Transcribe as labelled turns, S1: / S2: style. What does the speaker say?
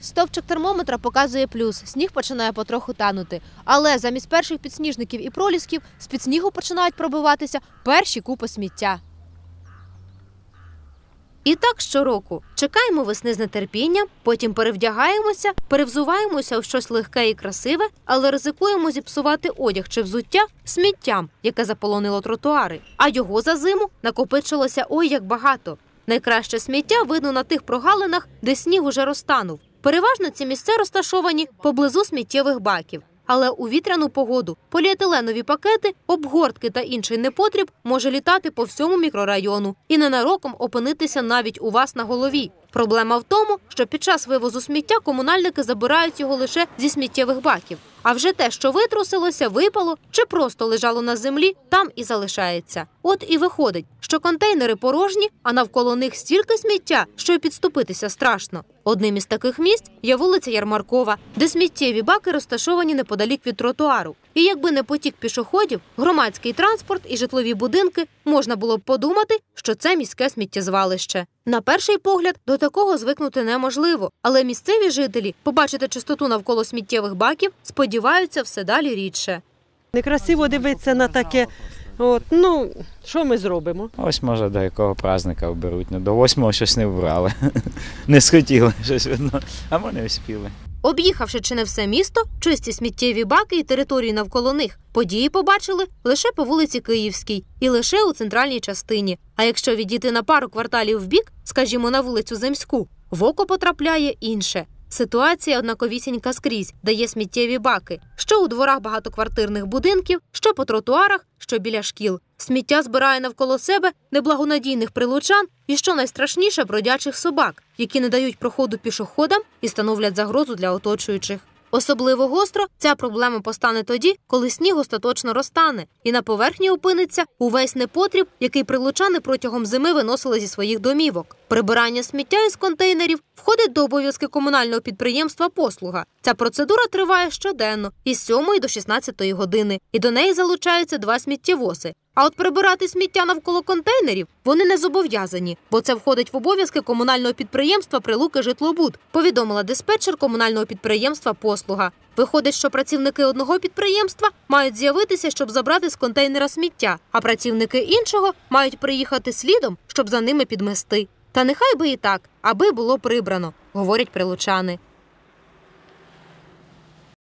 S1: Стовпчик термометра показує плюс. Сніг починає потроху танути. Але замість перших підсніжників і пролісків з-під снігу починають пробиватися перші купи сміття. І так щороку чекаємо весни з нетерпінням, потім перевдягаємося, перевзуваємося у щось легке і красиве, але ризикуємо зіпсувати одяг чи взуття сміттям, яке заполонило тротуари. А його за зиму накопичилося ой як багато. Найкраще сміття видно на тих прогалинах, де сніг уже розтанув. Переважно ці місця розташовані поблизу сміттєвих баків. Але у вітряну погоду поліетиленові пакети, обгортки та інший непотріб може літати по всьому мікрорайону і ненароком опинитися навіть у вас на голові. Проблема в тому, що під час вивозу сміття комунальники забирають його лише зі сміттєвих баків. А вже те, що витрусилося, випало чи просто лежало на землі, там і залишається. От і виходить, що контейнери порожні, а навколо них стільки сміття, що й підступитися страшно. Одним із таких місць є вулиця Ярмаркова, де сміттєві баки розташовані неподалік від тротуару. І якби не потік пішоходів, громадський транспорт і житлові будинки, можна було б подумати, що це міське сміттєзвалище. На перший погляд до такого звикнути неможливо, але місцеві жителі побачити чистоту навколо сміттєвих баків сподіваються все далі рідше.
S2: Некрасиво дивитися на таке. От, ну, що ми зробимо?
S3: Ось може до якого праздника оберуть. Ну, до восьмого щось не вбрали. Не схотіли щось видно, а ми не вспіли.
S1: Об'їхавши чи не все місто, чисті сміттєві баки і території навколо них, події побачили лише по вулиці Київській і лише у центральній частині. А якщо відійти на пару кварталів вбік, скажімо, на вулицю Земську, в око потрапляє інше. Ситуація однаковісінька скрізь, дає сміттєві баки, що у дворах багатоквартирних будинків, що по тротуарах, що біля шкіл. Сміття збирає навколо себе неблагонадійних прилучан і, що найстрашніше, бродячих собак, які не дають проходу пішоходам і становлять загрозу для оточуючих. Особливо гостро ця проблема постане тоді, коли сніг остаточно розтане, і на поверхні опиниться увесь непотріб, який прилучани протягом зими виносили зі своїх домівок. Прибирання сміття із контейнерів входить до обов'язки комунального підприємства Послуга. Ця процедура триває щоденно із 7 до 16 години, і до неї залучаються два сміттєвози. А от прибирати сміття навколо контейнерів вони не зобов'язані, бо це входить в обов'язки комунального підприємства Прилуки Житлобуд, повідомила диспетчер комунального підприємства Послуга. Виходить, що працівники одного підприємства мають з'явитися, щоб забрати з контейнера сміття, а працівники іншого мають приїхати слідом, щоб за ними підмести. Та нехай би і так, аби було прибрано, говорять прилучани.